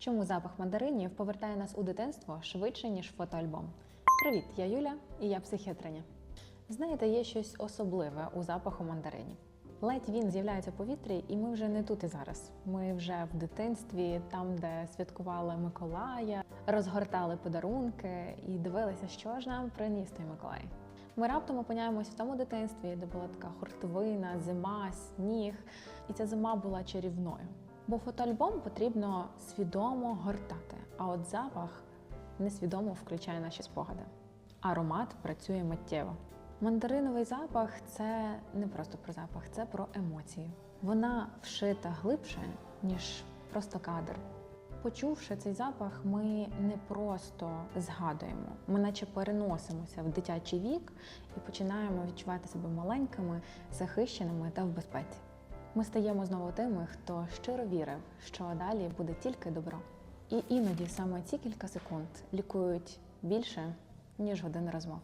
Чому запах мандаринів повертає нас у дитинство швидше, ніж фотоальбом? Привіт, я Юля і я психіатриня. Знаєте, є щось особливе у запаху мандаринів. Ледь він з'являється в повітрі, і ми вже не тут і зараз. Ми вже в дитинстві, там, де святкували Миколая, розгортали подарунки і дивилися, що ж нам приніс той Миколай. Ми раптом опиняємося в тому дитинстві, де була така хуртовина, зима, сніг, і ця зима була чарівною. Бо фотоальбом потрібно свідомо гортати, а от запах несвідомо включає наші спогади. Аромат працює миттєво. Мандариновий запах це не просто про запах, це про емоції. Вона вшита глибше, ніж просто кадр. Почувши цей запах, ми не просто згадуємо, ми наче переносимося в дитячий вік і починаємо відчувати себе маленькими, захищеними та в безпеці. Ми стаємо знову тими, хто щиро вірив, що далі буде тільки добро. І іноді саме ці кілька секунд лікують більше, ніж години розмов.